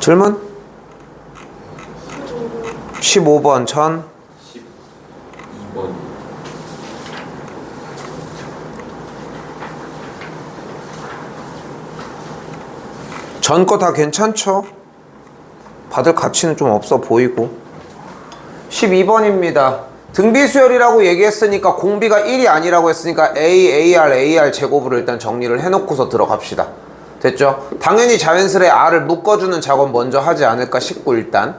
질문? 15번 전 12번 전거 다 괜찮죠? 받을 가치는 좀 없어 보이고 12번입니다 등비수열이라고 얘기했으니까 공비가 1이 아니라고 했으니까 A, AR, AR 제곱으로 일단 정리를 해놓고서 들어갑시다 됐죠? 당연히 자연스레 R을 묶어주는 작업 먼저 하지 않을까 싶고 일단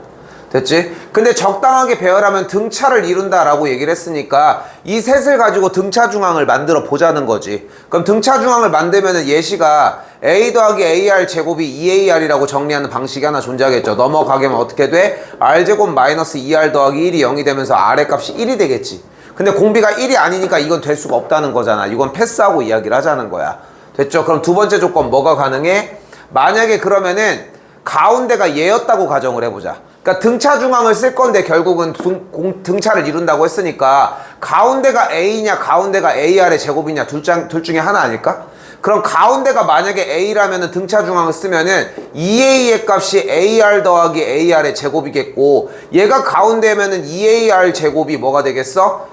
됐지? 근데 적당하게 배열하면 등차를 이룬다라고 얘기를 했으니까 이 셋을 가지고 등차 중앙을 만들어 보자는 거지. 그럼 등차 중앙을 만들면은 예시가 a 더하기 ar 제곱이 2ar이라고 정리하는 방식이 하나 존재하겠죠. 넘어가게면 어떻게 돼? r 제곱 마이너스 2r 더하기 1이 0이 되면서 r의 값이 1이 되겠지. 근데 공비가 1이 아니니까 이건 될 수가 없다는 거잖아. 이건 패스하고 이야기를 하자는 거야. 됐죠? 그럼 두 번째 조건 뭐가 가능해? 만약에 그러면은 가운데가 얘였다고 가정을 해보자. 그러니까 등차 중앙을 쓸 건데 결국은 등, 공- 등차를 이룬다고 했으니까 가운데가 A냐 가운데가 AR의 제곱이냐 둘, 장, 둘 중에 하나 아닐까? 그럼 가운데가 만약에 A라면 등차 중앙을 쓰면은 2A의 값이 AR 더하기 AR의 제곱이겠고 얘가 가운데면은 2AR 제곱이 뭐가 되겠어?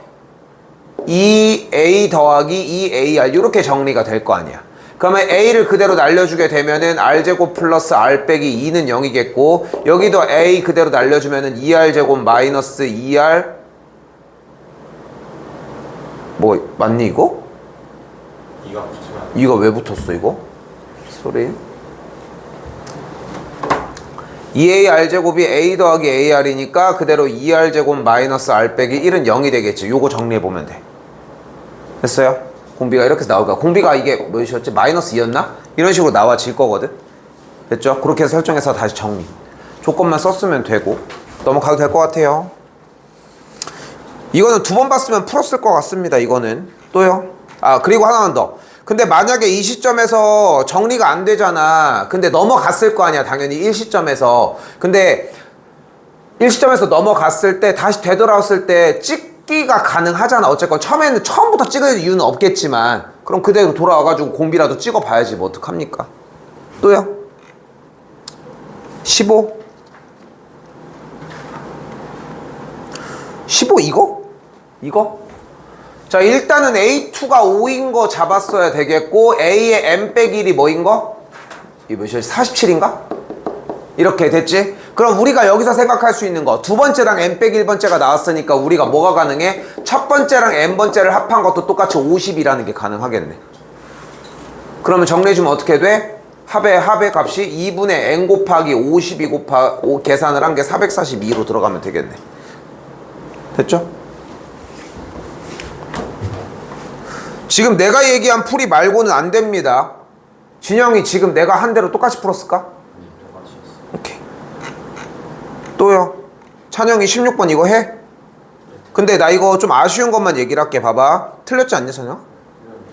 2A 더하기 2AR 이렇게 정리가 될 거 아니야. 그러면 A를 그대로 날려주게 되면은 R제곱 플러스 R 빼기 2는 0이겠고 여기도 A 그대로 날려주면은 2R제곱 마이너스 2R 뭐 맞니 이거? 이거 왜 붙었어 이거? 소리 2A R제곱이 A 더하기 AR이니까 그대로 2R제곱 마이너스 R 빼기 1은 0이 되겠지 요거 정리해보면 돼 됐어요? 공비가 이렇게 나올 거야 공비가 이게 뭐였지? 마이너스 2였나? 이런 식으로 나와질 거거든 됐죠? 그렇게 해서 설정해서 다시 정리 조건만 썼으면 되고 넘어가도 될 것 같아요 이거는 두 번 봤으면 풀었을 것 같습니다. 이거는 또요. 아 그리고 하나만 더. 근데 만약에 이 시점에서 정리가 안 되잖아. 근데 넘어갔을 거 아니야. 당연히 1 시점에서. 근데 1 시점에서 넘어갔을 때 다시 되돌아왔을 때 찍 기가 가능하잖아. 어쨌건 처음에는 처음부터 찍을 이유는 없겠지만 그럼 그대로 돌아와가지고 공비라도 찍어봐야지 뭐 어떡합니까? 또요. 15. 15 이거? 이거? 자 일단은 A2가 5인 거 잡았어야 되겠고 A의 M 빼기 1이 뭐인 거? 이 몇이야? 47인가? 이렇게 됐지? 그럼 우리가 여기서 생각할 수 있는 거 두 번째랑 M 빼기 1번째가 나왔으니까 우리가 뭐가 가능해? 첫 번째랑 M 번째를 합한 것도 똑같이 50이라는 게 가능하겠네 그러면 정리해주면 어떻게 돼? 합의 합의 값이 2분의 n 곱하기 52 곱하 오, 계산을 한 게 442로 들어가면 되겠네 됐죠? 지금 내가 얘기한 풀이 말고는 안 됩니다. 진영이 지금 내가 한 대로 똑같이 풀었을까? 똑같이 했어 오케이. 또요. 찬영이 16번 이거 해? 근데 나 이거 좀 아쉬운 것만 얘기를 할게. 봐봐. 틀렸지 않냐, 찬영?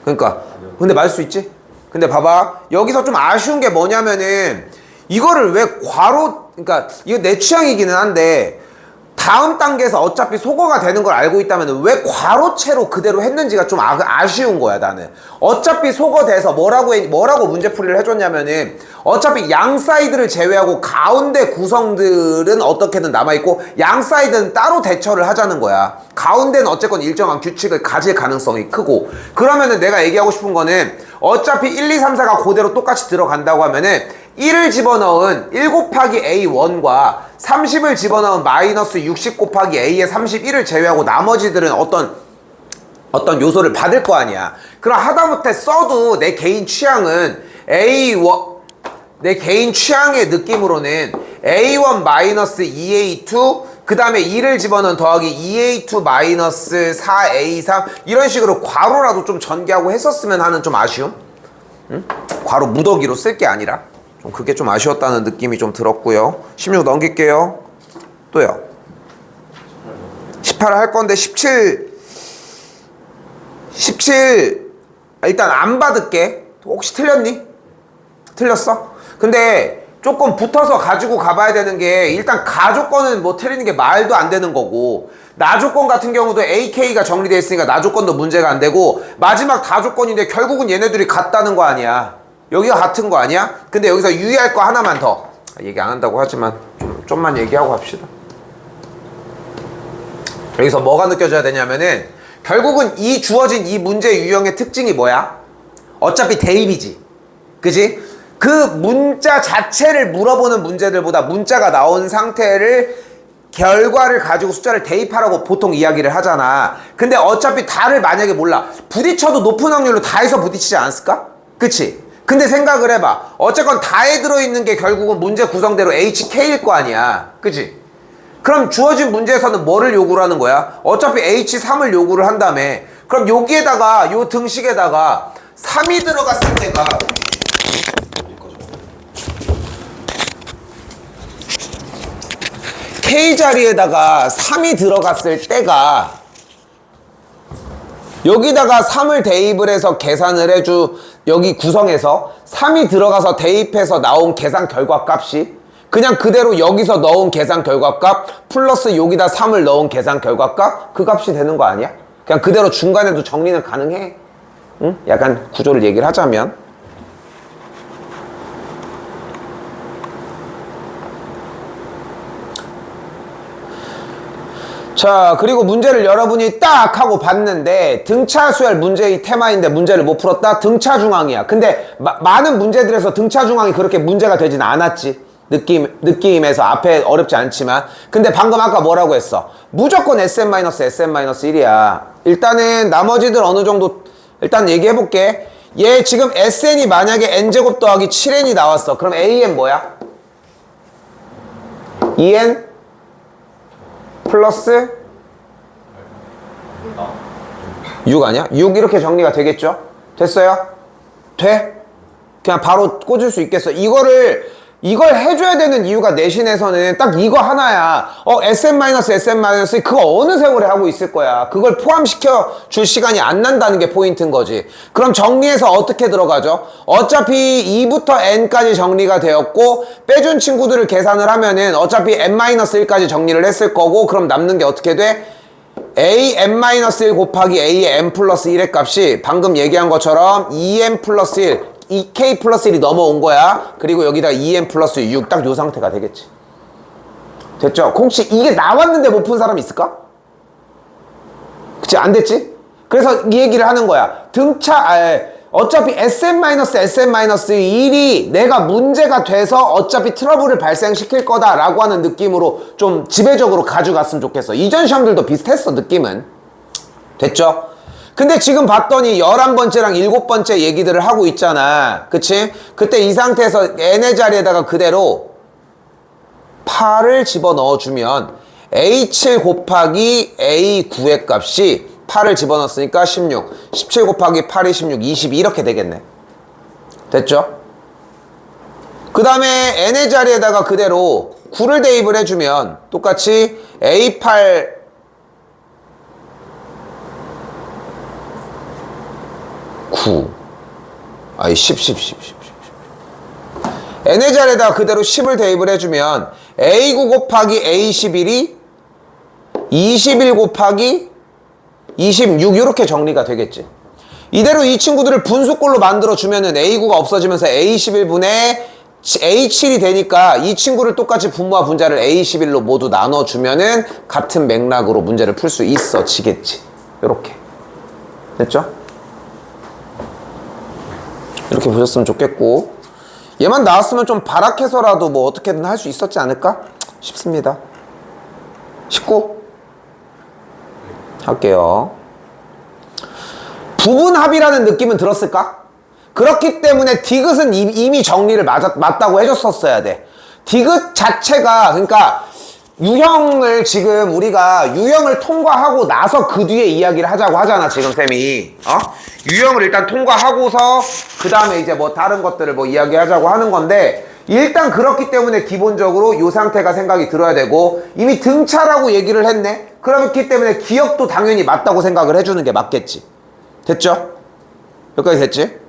그러니까. 근데 맞을 수 있지? 근데 봐봐. 여기서 좀 아쉬운 게 뭐냐면은 이거를 왜 괄호, 그러니까 이거 내 취향이기는 한데 다음 단계에서 어차피 소거가 되는 걸 알고 있다면 왜 괄호체로 그대로 했는지가 좀 아, 아쉬운 거야 나는. 어차피 소거돼서 뭐라고 해, 뭐라고 문제풀이를 해줬냐면은 어차피 양 사이드를 제외하고 가운데 구성들은 어떻게든 남아있고 양 사이드는 따로 대처를 하자는 거야. 가운데는 어쨌건 일정한 규칙을 가질 가능성이 크고. 그러면은 내가 얘기하고 싶은 거는 어차피 1, 2, 3, 4가 그대로 똑같이 들어간다고 하면은 1을 집어넣은 1 곱하기 A1과 30을 집어넣은 마이너스 60 곱하기 A의 31을 제외하고 나머지들은 어떤 어떤 요소를 받을 거 아니야. 그럼 하다못해 써도 내 개인 취향은 A1 내 개인 취향의 느낌으로는 A1 마이너스 2A2 그 다음에 2를 집어넣은 더하기 2A2 마이너스 4A3 이런 식으로 괄호라도 좀 전개하고 했었으면 하는 좀 아쉬움? 응? 괄호 무더기로 쓸 게 아니라 좀 그게 좀 아쉬웠다는 느낌이 좀 들었고요. 16 넘길게요. 또요. 18할 건데 17 17 일단 안 받을게. 혹시 틀렸니? 틀렸어? 근데 조금 붙어서 가지고 가봐야 되는 게 일단 가조건은 뭐 틀리는 게 말도 안 되는 거고 나조건 같은 경우도 AK가 정리되어 있으니까 나조건도 문제가 안 되고 마지막 다조건인데 결국은 얘네들이 같다는 거 아니야 여기가 같은 거 아니야? 근데 여기서 유의할 거 하나만 더 얘기 안 한다고 하지만 좀, 좀만 얘기하고 합시다. 여기서 뭐가 느껴져야 되냐면은 결국은 이 주어진 이 문제 유형의 특징이 뭐야? 어차피 대입이지. 그지? 그 문자 자체를 물어보는 문제들보다 문자가 나온 상태를 결과를 가지고 숫자를 대입하라고 보통 이야기를 하잖아. 근데 어차피 다를 만약에 몰라. 부딪혀도 높은 확률로 다해서 부딪히지 않았을까? 그치? 근데 생각을 해봐. 어쨌건 다에 들어있는 게 결국은 문제 구성대로 HK일 거 아니야. 그치? 그럼 주어진 문제에서는 뭐를 요구를 하는 거야? 어차피 H3을 요구를 한다며. 그럼 여기에다가 요 등식에다가 3이 들어갔을 때가 K 자리에다가 3이 들어갔을 때가 여기다가 3을 대입을 해서 계산을 해주 여기 구성에서 3이 들어가서 대입해서 나온 계산 결과 값이 그냥 그대로 여기서 넣은 계산 결과 값 플러스 여기다 3을 넣은 계산 결과 값그 값이 되는 거 아니야? 그냥 그대로 중간에도 정리는 가능해. 응? 약간 구조를 얘기를 하자면 자 그리고 문제를 여러분이 딱 하고 봤는데 등차 수열 문제의 테마인데 문제를 못 풀었다? 등차 중앙이야. 근데 마- 많은 문제들에서 등차 중앙이 그렇게 문제가 되진 않았지. 느낌 느낌에서 앞에 어렵지 않지만. 근데 방금 아까 뭐라고 했어? 무조건 SM-SM-1이야. 일단은 나머지들 어느 정도 일단 얘기해 볼게. 얘 지금 SN이 만약에 n제곱 더하기 7n이 나왔어. 그럼 AN 뭐야? 2n 플러스 6 아니야? 6 이렇게 정리가 되겠죠? 됐어요? 돼? 그냥 바로 꽂을 수 있겠어. 이거를 이걸 해줘야 되는 이유가 내신에서는 딱 이거 하나야. 어, SM SM 그거 어느 세월에 하고 있을 거야. 그걸 포함시켜 줄 시간이 안 난다는 게 포인트인 거지. 그럼 정리해서 어떻게 들어가죠? 어차피 2부터 n까지 정리가 되었고 빼준 친구들을 계산을 하면은 어차피 n-1까지 정리를 했을 거고 그럼 남는 게 어떻게 돼? a n-1 곱하기 n 플러스 1의 값이 방금 얘기한 것처럼 2n 플러스 1 2k 플러스 1이 넘어온 거야 그리고 여기다 2n 플러스 6 딱 요 상태가 되겠지 됐죠? 혹시 이게 나왔는데 못 푼 사람 있을까? 그치 안 됐지? 그래서 이 얘기를 하는 거야 등차 아, 어차피 SM-SM-1이 내가 문제가 돼서 어차피 트러블을 발생시킬 거다라고 하는 느낌으로 좀 지배적으로 가져갔으면 좋겠어 이전 시험들도 비슷했어 느낌은 됐죠? 근데 지금 봤더니 11번째랑 7번째 얘기들을 하고 있잖아. 그치? 그때 이 상태에서 n의 자리에다가 그대로 8을 집어 넣어주면 A7 곱하기 A9의 값이 8을 집어 넣었으니까 16. 17 곱하기 8이 16, 22 이렇게 되겠네. 됐죠? 그 다음에 n의 자리에다가 그대로 9를 대입을 해주면 똑같이 A8 9 아니 10 10 10 10 10 n의 자리에다 그대로 10을 대입을 해주면 a9 곱하기 a11이 21 곱하기 26 이렇게 정리가 되겠지. 이대로 이 친구들을 분수꼴로 만들어 주면은 a9가 없어지면서 a11분의 a7이 되니까 이 친구를 똑같이 분모와 분자를 a11로 모두 나눠주면은 같은 맥락으로 문제를 풀 수 있어지겠지. 이렇게. 됐죠? 이렇게 보셨으면 좋겠고. 얘만 나왔으면 좀 발악해서라도 뭐 어떻게든 할 수 있었지 않을까 싶습니다. 19 할게요. 부분 합이라는 느낌은 들었을까? 그렇기 때문에 디귿은 이- 이미 정리를 맞았, 맞다고 해줬었어야 돼. 디귿 자체가 그러니까 유형을 지금 우리가 유형을 통과하고 나서 그 뒤에 이야기를 하자고 하잖아 지금 쌤이 어? 유형을 일단 통과하고서 그 다음에 이제 뭐 다른 것들을 뭐 이야기하자고 하는 건데 일단 그렇기 때문에 기본적으로 요 상태가 생각이 들어야 되고 이미 등차라고 얘기를 했네 그렇기 때문에 기억도 당연히 맞다고 생각을 해주는 게 맞겠지 됐죠? 여기까지 됐지?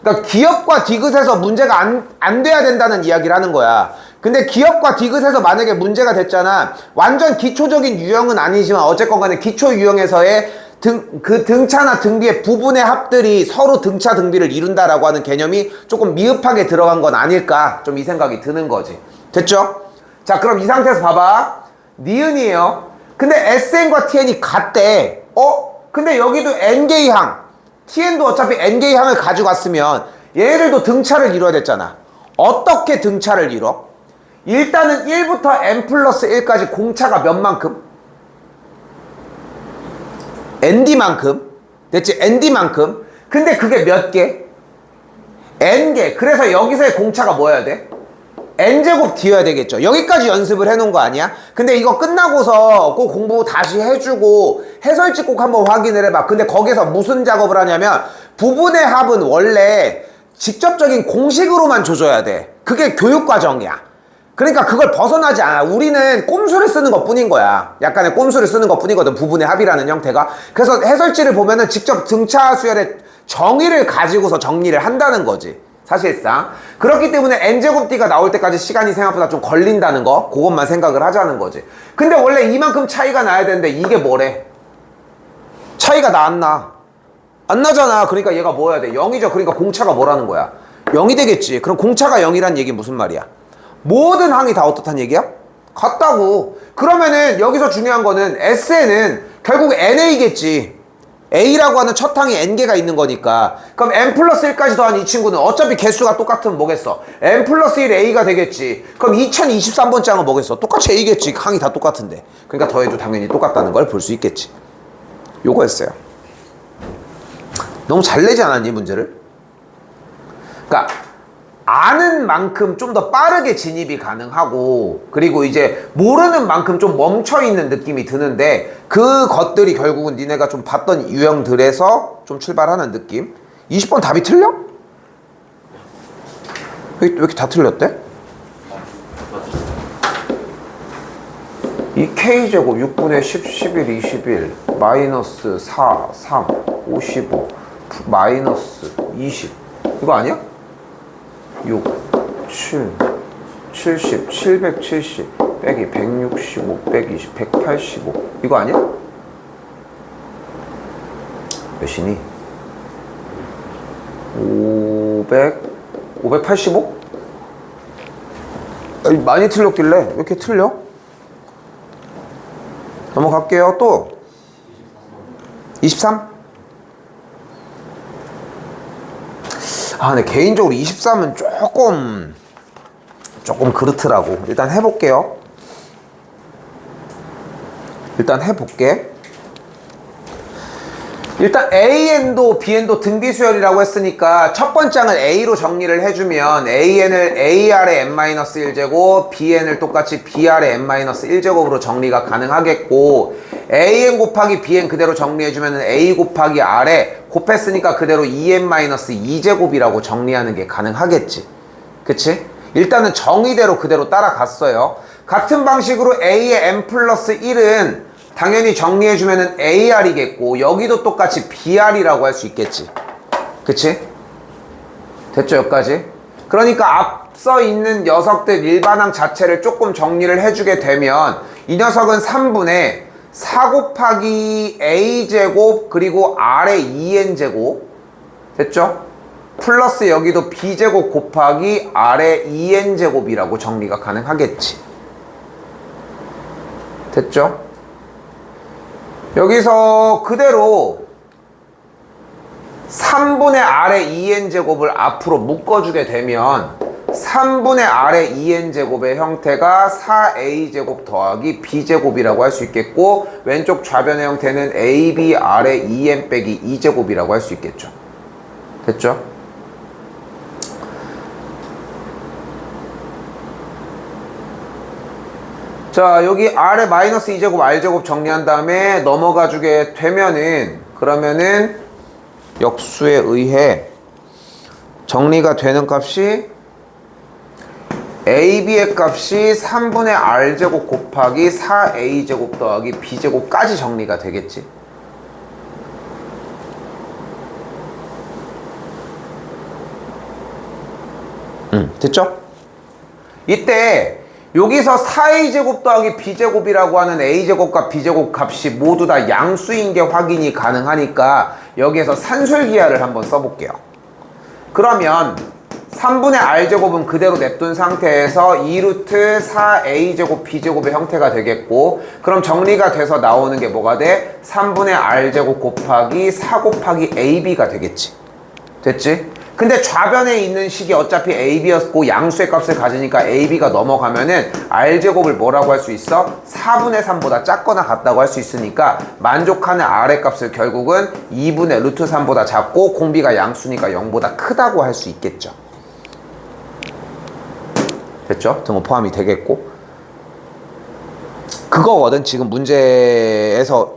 그러니까 기업과 디귿에서 문제가 안, 안 돼야 된다는 이야기를 하는 거야. 근데 기업과 디귿에서 만약에 문제가 됐잖아. 완전 기초적인 유형은 아니지만 어쨌건 간에 기초 유형에서의 등, 그 등차나 등비의 부분의 합들이 서로 등차 등비를 이룬다라고 하는 개념이 조금 미흡하게 들어간 건 아닐까. 좀 이 생각이 드는 거지. 됐죠? 자 그럼 이 상태에서 봐봐 니은이에요 근데 SN과 TN이 같대 어? 근데 여기도 NK항 TN도 어차피 NK항을 가져갔으면 얘네들도 등차를 이뤄야 됐잖아 어떻게 등차를 이뤄? 일단은 1부터 n 플러스 1까지 공차가 몇 만큼? ND만큼 됐지? ND만큼 근데 그게 몇 개? N개 그래서 여기서의 공차가 뭐여야 돼? N제곱 D여야 되겠죠 여기까지 연습을 해놓은 거 아니야? 근데 이거 끝나고서 꼭 공부 다시 해주고 해설지 꼭 한번 확인을 해봐 근데 거기서 무슨 작업을 하냐면 부분의 합은 원래 직접적인 공식으로만 조져야 돼 그게 교육과정이야 그러니까 그걸 벗어나지 않아. 우리는 꼼수를 쓰는 것 뿐인 거야. 약간의 꼼수를 쓰는 것 뿐이거든. 부분의 합이라는 형태가. 그래서 해설지를 보면은 직접 등차 수열의 정의를 가지고서 정리를 한다는 거지. 사실상. 그렇기 때문에 n제곱 d가 나올 때까지 시간이 생각보다 좀 걸린다는 거. 그것만 생각을 하자는 거지. 근데 원래 이만큼 차이가 나야 되는데 이게 뭐래? 차이가 나 안 나? 안 나잖아. 그러니까 얘가 뭐여야 돼? 0이죠. 그러니까 공차가 뭐라는 거야? 0이 되겠지. 그럼 공차가 0이란 얘기 무슨 말이야? 모든 항이 다 어떻단 얘기야? 같다고. 그러면은 여기서 중요한 거는 SN은 결국 NA겠지. A라고 하는 첫 항이 N개가 있는 거니까. 그럼 N 플러스 1까지 더한 이 친구는 어차피 개수가 똑같으면 뭐겠어? N 플러스 1 A가 되겠지. 그럼 2023번째 항은 뭐겠어? 똑같이 A겠지. 항이 다 똑같은데. 그러니까 더해도 당연히 똑같다는 걸 볼 수 있겠지. 요거였어요. 너무 잘 내지 않았니, 문제를? 그러니까 아는 만큼 좀 더 빠르게 진입이 가능하고 그리고 이제 모르는 만큼 좀 멈춰 있는 느낌이 드는데 그 것들이 결국은 니네가 좀 봤던 유형들에서 좀 출발하는 느낌 20번 답이 틀려? 왜, 왜 이렇게 다 틀렸대? 이 k제곱 6분의 10, 11, 21 마이너스 4, 3, 55 마이너스 20 이거 아니야? 6, 7, 70, 770 빼기 165 빼기 20, 185 이거 아니야? 몇이니? 500, 585? 아니, 많이 틀렸길래 왜 이렇게 틀려? 넘어갈게요 또 23? 아, 근데 개인적으로 23은 조금 조금 그렇더라고. 일단 해볼게요. 일단 해볼게. 일단 AN도 BN도 등비 수열이라고 했으니까 첫 번째 항을 A로 정리를 해주면 AN을 AR의 n-1제곱, BN을 똑같이 BR의 n-1제곱으로 정리가 가능하겠고 AN 곱하기 BN 그대로 정리해주면 A 곱하기 R에 곱했으니까 그대로 EN-2제곱이라고 정리하는 게 가능하겠지. 그치? 일단은 정의대로 그대로 따라갔어요. 같은 방식으로 A의 n 플러스 1은 당연히 정리해주면은 AR이겠고 여기도 똑같이 BR이라고 할 수 있겠지. 그치? 됐죠 여기까지? 그러니까 앞서 있는 녀석들 일반항 자체를 조금 정리를 해주게 되면 이 녀석은 3분의 4 곱하기 A제곱 그리고 R의 2N제곱 됐죠? 플러스 여기도 B제곱 곱하기 R의 2N제곱이라고 정리가 가능하겠지. 됐죠? 여기서 그대로 3분의 R의 2n제곱을 앞으로 묶어주게 되면 3분의 R의 2n제곱의 형태가 4a제곱 더하기 b제곱이라고 할 수 있겠고 왼쪽 좌변의 형태는 ab R의 2n 빼기 2제곱이라고 할 수 있겠죠. 됐죠? 자 여기 R의 마이너스 2제곱 R제곱 정리한 다음에 넘어가 주게 되면은 그러면은 역수에 의해 정리가 되는 값이 AB의 값이 3분의 R제곱 곱하기 4A제곱 더하기 B제곱까지 정리가 되겠지 음, 됐죠? 이때 여기서 4a제곱 더하기 b제곱이라고 하는 a제곱과 b제곱 값이 모두 다 양수인 게 확인이 가능하니까 여기에서 산술기하를 한번 써볼게요. 그러면 3분의 r제곱은 그대로 냅둔 상태에서 2루트 4a제곱 b제곱의 형태가 되겠고 그럼 정리가 돼서 나오는 게 뭐가 돼? 3분의 r제곱 곱하기 4 곱하기 ab가 되겠지 됐지? 근데 좌변에 있는 식이 어차피 ab였고 양수의 값을 가지니까 ab가 넘어가면은 r제곱을 뭐라고 할 수 있어? 4분의 3보다 작거나 같다고 할 수 있으니까 만족하는 r의 값을 결국은 2분의 루트 3보다 작고 공비가 양수니까 0보다 크다고 할 수 있겠죠 됐죠? 등호 포함이 되겠고 그거거든 지금 문제에서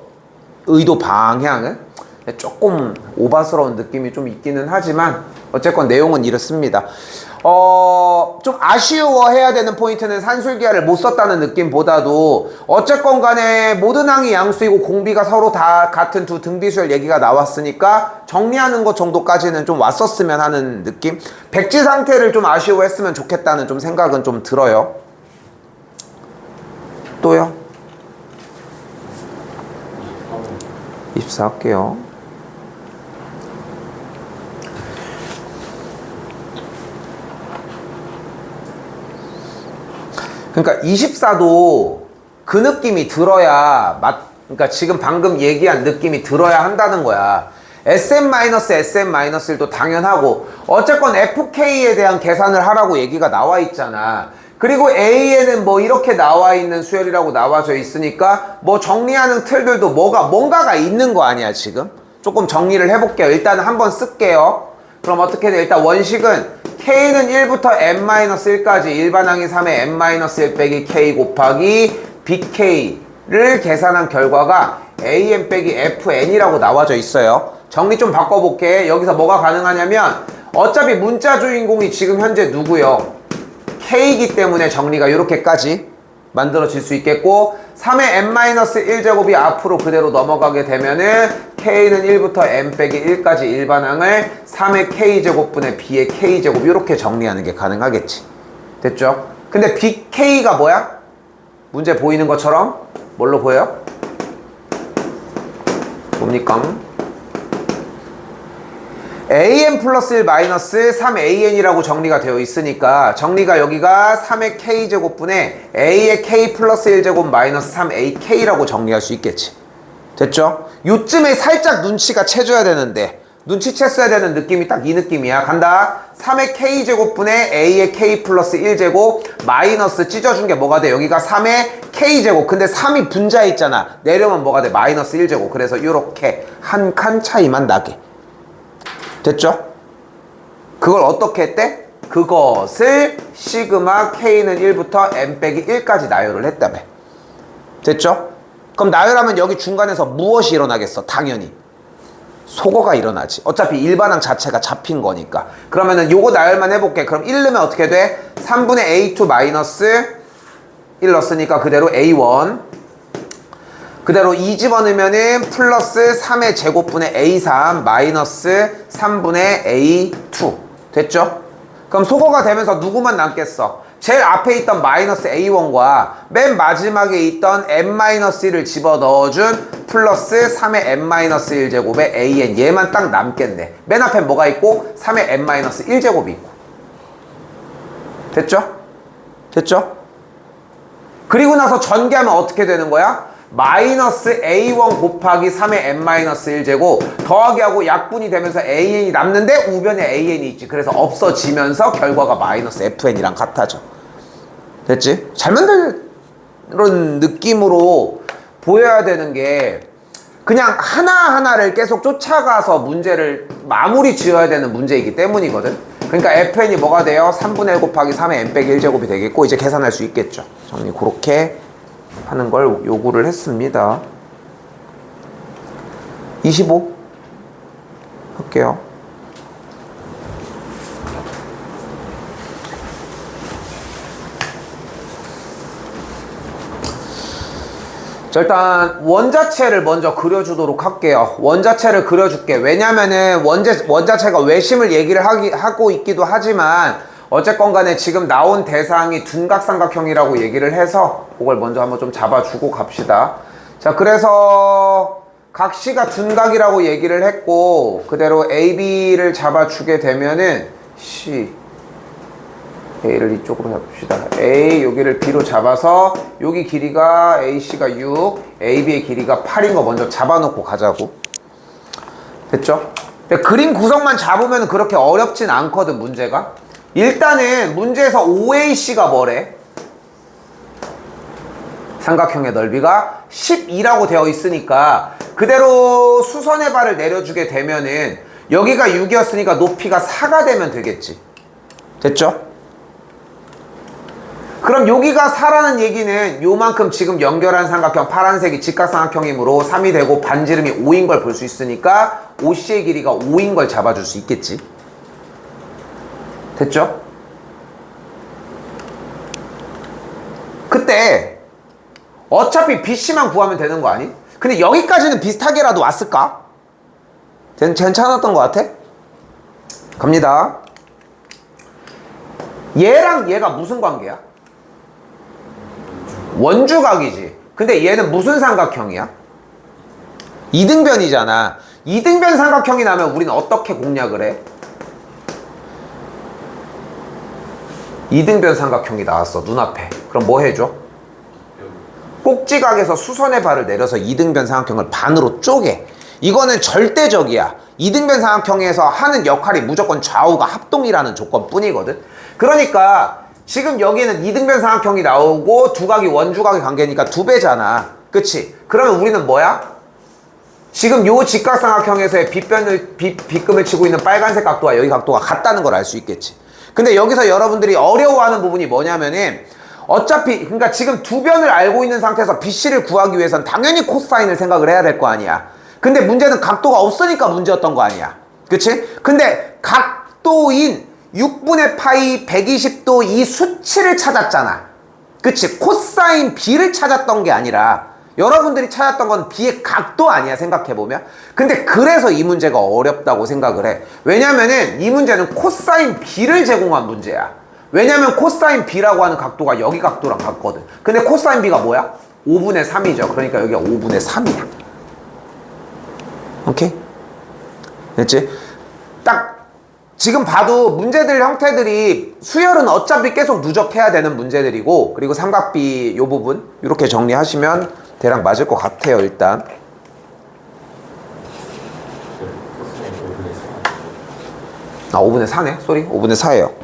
의도 방향은 조금 오바스러운 느낌이 좀 있기는 하지만 어쨌건 내용은 이렇습니다. 어, 좀 아쉬워해야 되는 포인트는 산술기하를 못 썼다는 느낌보다도 어쨌건 간에 모든 항이 양수이고 공비가 서로 다 같은 두 등비수열 얘기가 나왔으니까 정리하는 것 정도까지는 좀 왔었으면 하는 느낌? 백지 상태를 좀 아쉬워했으면 좋겠다는 좀 생각은 좀 들어요. 또요? 24 할게요. 그러니까 24도 그 느낌이 들어야 맞 그러니까 지금 방금 얘기한 느낌이 들어야 한다는 거야. SM-SM-1도 당연하고 어쨌건 FK에 대한 계산을 하라고 얘기가 나와 있잖아. 그리고 A에는 뭐 이렇게 나와 있는 수열이라고 나와져 있으니까 뭐 정리하는 틀들도 뭐가 뭔가가 있는 거 아니야 지금? 조금 정리를 해볼게요. 일단 한번 쓸게요. 그럼 어떻게 돼? 일단 원식은 K는 1부터 n-1까지 일반항이 3의 n-1 빼기 K 곱하기 BK를 계산한 결과가 AN 빼기 FN이라고 나와져 있어요. 정리 좀 바꿔볼게. 여기서 뭐가 가능하냐면 어차피 문자 주인공이 지금 현재 누구요? K이기 때문에 정리가 이렇게까지 만들어질 수 있겠고 3의 n-1제곱이 앞으로 그대로 넘어가게 되면은 K는 1부터 n 빼기 1까지 일반항을 3의 K제곱분의 B의 K제곱 이렇게 정리하는 게 가능하겠지 됐죠? 근데 BK가 뭐야? 문제 보이는 것처럼 뭘로 보여? 뭡니까? An 플러스 1 마이너스 3an이라고 정리가 되어 있으니까 정리가 여기가 3의 k제곱분의 a의 k 플러스 1제곱 마이너스 3ak라고 정리할 수 있겠지. 됐죠? 요쯤에 살짝 눈치가 채줘야 되는데 눈치 챘어야 되는 느낌이 딱 이 느낌이야. 간다. 3의 k제곱분의 a의 k 플러스 1제곱 마이너스 찢어준 게 뭐가 돼? 여기가 3의 k제곱. 근데 3이 분자 있잖아. 내려면 뭐가 돼? 마이너스 1제곱. 그래서 이렇게 한 칸 차이만 나게 됐죠? 그걸 어떻게 했대? 그것을 시그마 k는 1부터 n 빼기 1까지 나열을 했다며 됐죠? 그럼 나열하면 여기 중간에서 무엇이 일어나겠어? 당연히 속어가 일어나지 어차피 일반항 자체가 잡힌 거니까 그러면은 요거 나열만 해볼게 그럼 1 넣으면 어떻게 돼? 3분의 a2 마이너스 1 넣었으니까 그대로 a1 그대로 2 집어넣으면은 플러스 3의 제곱분의 a3 마이너스 3분의 a2 됐죠? 그럼 소거가 되면서 누구만 남겠어? 제일 앞에 있던 마이너스 a1과 맨 마지막에 있던 n-1을 집어넣어준 플러스 3의 n-1제곱의 an 얘만 딱 남겠네 맨 앞에 뭐가 있고 3의 n-1제곱이 있고 됐죠? 됐죠? 그리고 나서 전개하면 어떻게 되는 거야? 마이너스 a1 곱하기 3의 n-1제곱 더하기 하고 약분이 되면서 an이 남는데 우변에 an이 있지 그래서 없어지면서 결과가 마이너스 fn이랑 같아져 됐지? 잘 만든 느낌으로 보여야 되는 게 그냥 하나하나를 계속 쫓아가서 문제를 마무리 지어야 되는 문제이기 때문이거든 그러니까 fn이 뭐가 돼요? 3분의 1 곱하기 3의 n 빼기 1제곱이 되겠고 이제 계산할 수 있겠죠 정리 그렇게 하는 걸 요구를 했습니다. 25 할게요. 자 일단 원자체를 먼저 그려주도록 할게요. 원자체를 그려줄게. 왜냐면은 원자, 원자체가 외심을 얘기를 하기, 하고 있기도 하지만 어쨌건 간에 지금 나온 대상이 둔각삼각형이라고 얘기를 해서 그걸 먼저 한번 좀 잡아주고 갑시다. 자, 그래서 각시가 둔각이라고 얘기를 했고 그대로 AB를 잡아주게 되면은 C, A를 이쪽으로 잡읍시다. A 여기를 B로 잡아서 여기 길이가 AC가 6, AB의 길이가 8인 거 먼저 잡아놓고 가자고. 됐죠? 그림 구성만 잡으면 그렇게 어렵진 않거든 문제가. 일단은 문제에서 OAC가 뭐래? 삼각형의 넓이가 12라고 되어 있으니까 그대로 수선의 발을 내려주게 되면은 여기가 6이었으니까 높이가 4가 되면 되겠지. 됐죠? 그럼 여기가 4라는 얘기는 요만큼 지금 연결한 삼각형 파란색이 직각삼각형이므로 3이 되고 반지름이 5인 걸 볼 수 있으니까 OC의 길이가 5인 걸 잡아줄 수 있겠지. 됐죠? 그때 어차피 BC만 구하면 되는 거 아니? 근데 여기까지는 비슷하게라도 왔을까? 괜- 괜찮았던 것 같아? 갑니다. 얘랑 얘가 무슨 관계야? 원주각이지. 근데 얘는 무슨 삼각형이야? 이등변이잖아. 이등변 삼각형이 나면 우리는 어떻게 공략을 해? 이등변 삼각형이 나왔어 눈앞에. 그럼 뭐 해줘? 꼭지각에서 수선의 발을 내려서 이등변 삼각형을 반으로 쪼개. 이거는 절대적이야. 이등변 삼각형에서 하는 역할이 무조건 좌우가 합동이라는 조건뿐이거든. 그러니까 지금 여기는 이등변 삼각형이 나오고 두각이 원주각의 관계니까 두 배잖아. 그치? 그러면 우리는 뭐야? 지금 요 직각삼각형에서의 빗변을 빗, 빗금을 치고 있는 빨간색 각도와 여기 각도가 같다는 걸 알 수 있겠지. 근데 여기서 여러분들이 어려워하는 부분이 뭐냐면은 어차피 그러니까 지금 두 변을 알고 있는 상태에서 BC를 구하기 위해선 당연히 코사인을 생각을 해야 될 거 아니야. 근데 문제는 각도가 없으니까 문제였던 거 아니야. 그치? 근데 각도인 6분의 파이 120도 이 수치를 찾았잖아. 그치? 코사인 B를 찾았던 게 아니라 여러분들이 찾았던 건 B의 각도 아니야 생각해보면 근데 그래서 이 문제가 어렵다고 생각을 해 왜냐면은 이 문제는 코사인 B를 제공한 문제야 왜냐면 코사인 B라고 하는 각도가 여기 각도랑 같거든 근데 코사인 B가 뭐야? 5분의 3이죠 그러니까 여기가 5분의 3이야 오케이? 됐지? 딱 지금 봐도 문제들 형태들이 수열은 어차피 계속 누적해야 되는 문제들이고 그리고 삼각비 요 부분 이렇게 정리하시면 대략 맞을 것 같아요 일단. 코스메 5분의 4아 5분의 4네. 쏘리. 5분의 4예요